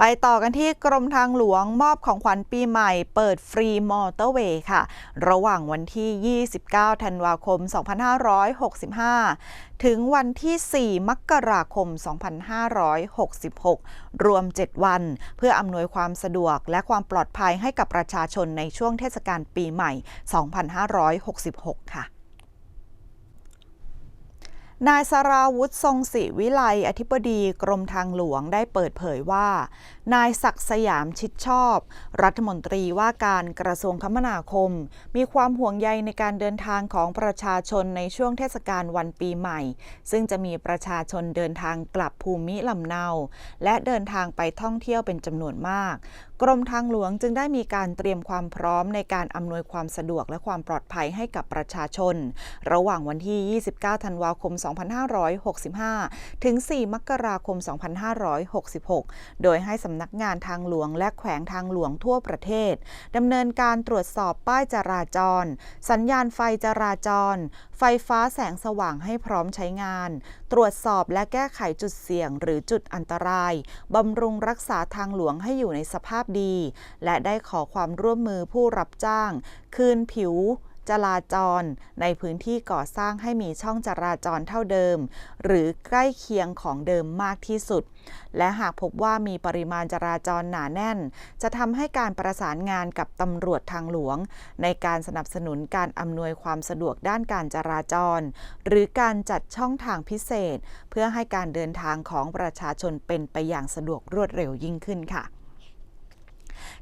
ไปต่อกันที่กรมทางหลวงมอบของขวัญปีใหม่ เปิดฟรีมอเตอร์เวย์ค่ะ ระหว่างวันที่ 29 ธันวาคม 2565 ถึงวันที่ 4 มกราคม 2566 รวม 7 วัน เพื่ออำนวยความสะดวกและความปลอดภัยให้กับประชาชนในช่วงเทศกาลปีใหม่ 2566 ค่ะ นายสราวุฒิทรงศิวิไลอธิบดีกรมทางหลวงได้เปิดเผยว่า นายศักสยามชิดชอบ รัฐมนตรีว่าการกระทรวงคมนาคม มีความห่วงใยในการเดินทางของประชาชนในช่วงเทศกาลวันปีใหม่ ซึ่งจะมีประชาชนเดินทางกลับภูมิลำเนา และเดินทางไปท่องเที่ยวเป็นจำนวนมาก กรมทางหลวงจึงได้มีการเตรียมความพร้อมในการอำนวยความสะดวกและความปลอดภัยให้กับประชาชน ระหว่างวันที่ 29 ธันวาคม2565 ถึง 4 มกราคม 2566 โดยให้สำนักงานทางหลวงและแขวงทางหลวงทั่วประเทศดำเนินการตรวจสอบป้ายจราจร สัญญาณไฟจราจร ไฟฟ้าแสงสว่างให้พร้อมใช้งาน ตรวจสอบและแก้ไขจุดเสี่ยงหรือจุดอันตรายบำรุงรักษาทางหลวงให้อยู่ในสภาพดี และได้ขอความร่วมมือผู้รับจ้าง คืนผิว จราจร ในพื้นที่ก่อสร้างให้มีช่องจราจรเท่าเดิม หรือใกล้เคียงของเดิมมากที่สุด และหากพบว่ามีปริมาณจราจรหนาแน่น จะทำให้การประสานงานกับตำรวจทางหลวง ในการสนับสนุนการอำนวยความสะดวกด้านการจราจร หรือการจัดช่องทางพิเศษ เพื่อให้การเดินทางของประชาชนเป็นไปอย่างสะดวกรวดเร็วยิ่งขึ้นค่ะ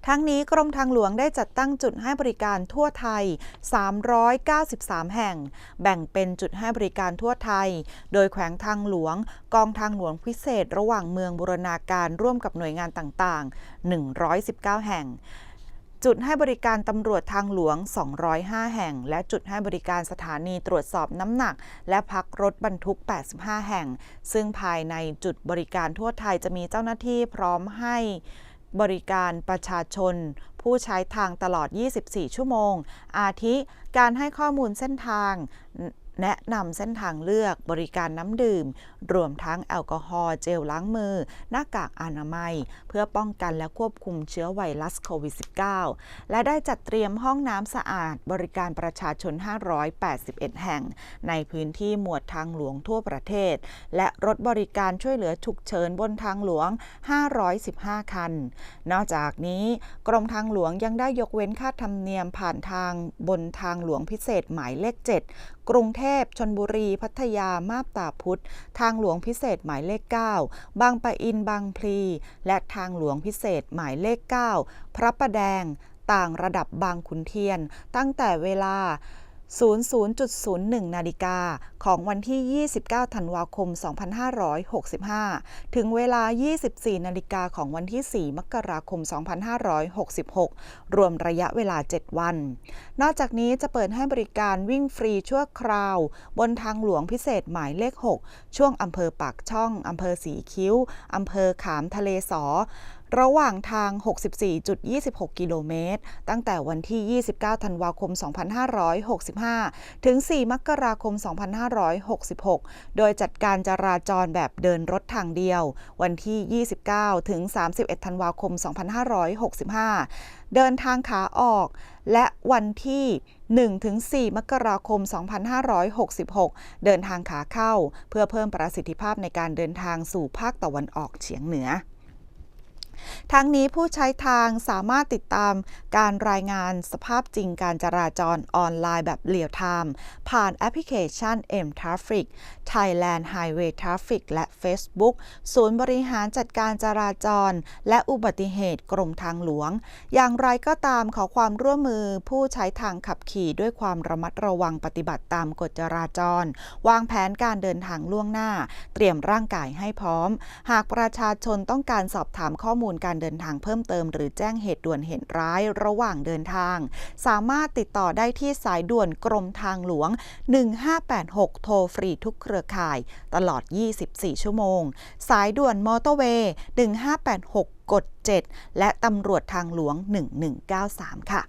ทั้งนี้กรมทางหลวงได้จัดตั้งจุดให้บริการทั่วไทย 393 แห่ง แบ่งเป็นจุดให้บริการทั่วไทย โดยแขวงทางหลวง กองทางหลวงพิเศษ ระหว่างเมืองบูรณาการร่วมกับหน่วยงานต่างๆ 119 แห่งจุดให้บริการตำรวจทางหลวง 205 แห่ง และจุดให้บริการสถานีตรวจสอบน้ำหนัก และพักรถบรรทุก 85 แห่ง ซึ่งภายในจุดบริการทั่วไทยจะมีเจ้าหน้าที่พร้อมให้ บริการประชาชน ผู้ใช้ทางตลอด 24 ชั่วโมง อาทิ การให้ข้อมูลเส้นทาง แนะนำเส้นทางเลือกบริการน้ำดื่ม รวมทั้งแอลกอฮอล์เจลล้างมือ หน้ากากอนามัย เพื่อป้องกันและควบคุมเชื้อไวรัสโควิด -19 และได้จัดเตรียมห้องน้ำสะอาดบริการประชาชน 581 แห่ง ในพื้นที่หมวดทางหลวงทั่วประเทศ และรถบริการช่วยเหลือฉุกเฉินบนทางหลวง 515 คัน นอกจากนี้กรมทางหลวงยังได้ยกเว้นค่าธรรมเนียมผ่านทางบนทางหลวงพิเศษหมายเลข 7 กรุงเทพชนบุรี พัทยามาบตาพุธทางหลวงพิเศษหมายเลข 9 บางปะอินบางพลี และทางหลวงพิเศษหมายเลข 9 พระประแดง ต่างระดับบางขุนเทียน ตั้งแต่เวลา 00.01 นาฬิกาของวันที่ 29 ธันวาคม 2565 ถึงเวลา 24 นาฬิกาของวันที่ 4 มกราคม 2566 รวมระยะเวลา 7 วัน นอกจากนี้จะเปิดให้บริการวิ่งฟรีชั่วคราว บนทางหลวงพิเศษหมายเลข 6 ช่วงอำเภอปากช่อง อำเภอสีคิ้ว อำเภอขามทะเลสอ ระหว่างทาง 64.26 กิโลเมตร ตั้งแต่วันที่ 29 ธันวาคม 2565 ถึง 4 มกราคม 2566 โดยจัดการจราจรแบบเดินรถทางเดียว วันที่ 29 ถึง 31 ธันวาคม 2565 เดินทางขาออก และวันที่1-4 มกราคม 2566 เดินทางขาเข้า เพื่อเพิ่มประสิทธิภาพในการเดินทางสู่ภาคตะวันออกเฉียงเหนือ ทั้งนี้ผู้ใช้ทางสามารถติดตามการรายงานสภาพจริงการจราจรออนไลน์แบบเรียลไทม์ผ่านแอปพลิเคชัน M Traffic Thailand Highway Traffic และ Facebook ศูนย์บริหารจัดการจราจร และอุบัติเหตุกรมทางหลวง อย่างไรก็ตามขอความร่วมมือผู้ใช้ทางขับขี่ด้วยความระมัดระวังปฏิบัติตามกฎจราจร วางแผนการเดินทางล่วงหน้า เตรียมร่างกายให้พร้อม หากประชาชนต้องการสอบถามข้อมูลมูลการเดินทางเพิ่มเติม หรือแจ้งเหตุด่วนเหตุร้ายระหว่างเดินทาง สามารถติดต่อได้ที่สายด่วนกรมทางหลวง 1586 โทรฟรีทุกเครือข่าย ตลอด 24 ชั่วโมง สายด่วนมอเตอร์เวย์ 1586 กด 7 และตำรวจทางหลวง 1193 ค่ะ